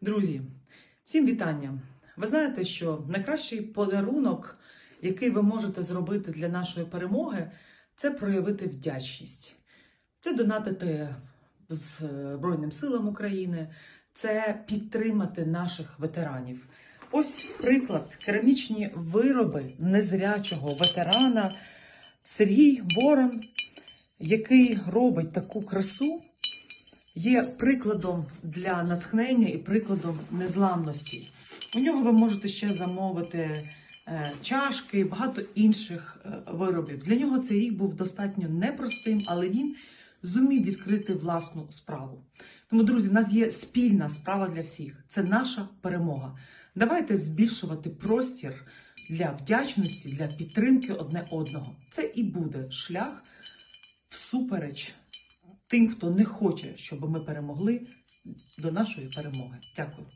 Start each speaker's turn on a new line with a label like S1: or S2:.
S1: Друзі, всім вітання! Ви знаєте, що найкращий подарунок, який ви можете зробити для нашої перемоги, це проявити вдячність. Це донатити Збройним силам України, це підтримати наших ветеранів. Ось приклад керамічні вироби незрячого ветерана Сергій Ворон, який робить таку красу є прикладом для натхнення і прикладом незламності. У нього ви можете ще замовити е, чашки і багато інших е, виробів. Для нього цей рік був достатньо непростим, але він зумів відкрити власну справу. Тому, друзі, в нас є спільна справа для всіх. Це наша перемога. Давайте збільшувати простір для вдячності, для підтримки одне одного. Це і буде шлях всупереч тим, хто не хоче, щоб ми перемогли до нашої перемоги. Дякую.